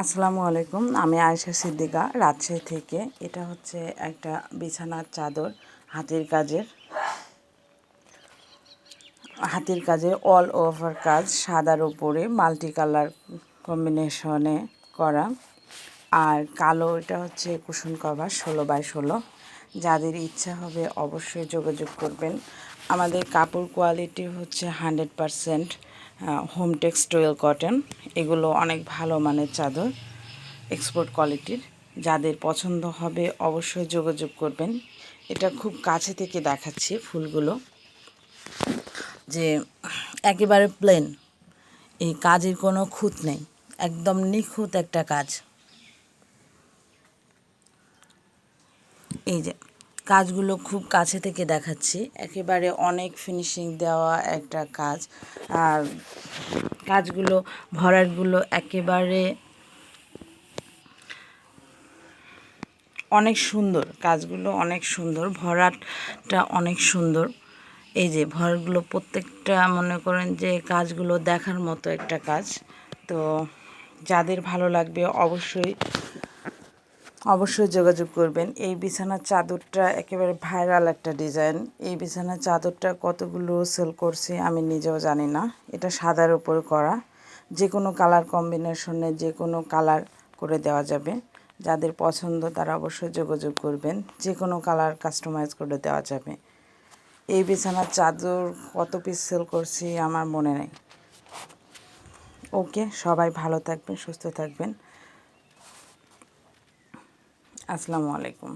আসসালামু আলাইকুম, আমি আয়েশা সিদ্দিকা, রাজশাহী থেকে। এটা হচ্ছে একটা বিছানার চাদর, হাতের কাজের। হাতের কাজের অল ওভার কাজ, সাদার উপরে মাল্টি কালার কম্বিনেশনে করা। আর কালো, এটা হচ্ছে কুশন কভার ষোলো বাই ষোলো। যাদের ইচ্ছা হবে অবশ্যই যোগাযোগ করবেন। আমাদের কাপড় কোয়ালিটি হচ্ছে hundred percent home textile cotton এগুলো অনেক ভালো মানের চাদর এক্সপোর্ট কোয়ালিটির যাদের পছন্দ হবে অবশ্যই যোগাযোগ করবেন। এটা খুব কাছে থেকে দেখাচ্ছি ফুলগুলো। যে একেবারে প্লেন এই কাজের কোনো খুঁত নেই, একদম নিখুঁত একটা কাজ। এই যে কাজগুলো খুব কাছে থেকে দেখাচ্ছি। একেবারে অনেক ফিনিশিং দেওয়া একটা কাজ। আর কাজগুলো, ভরাটগুলো একেবারে অনেক সুন্দর। কাজগুলো অনেক সুন্দর, ভরাটটা অনেক সুন্দর। এই যে, ভরাটগুলো প্রত্যেকটা মনে করেন যে কাজগুলো দেখার মতো একটা কাজ। তো যাদের ভালো লাগবে অবশ্যই অবশ্যই যোগাযোগ করবেন। এই বিছানার চাদরটা একেবারে ভাইরাল একটা ডিজাইন এই বিছানার চাদরটা কতগুলো সেল করছি আমি নিজেও জানি না। এটা সাদার উপর করা। যে কোনো কালার কম্বিনেশনে যে কোনো কালার করে দেওয়া যাবে। যাদের পছন্দ তারা অবশ্যই যোগাযোগ করবেন। যে কোনো কালার কাস্টমাইজ করে দেওয়া যাবে। এই বিছানার চাদর কত পিস সেল করছি আমার মনে নেই। ওকে সবাই ভালো থাকবেন, সুস্থ থাকবেন। আসসালামু আলাইকুম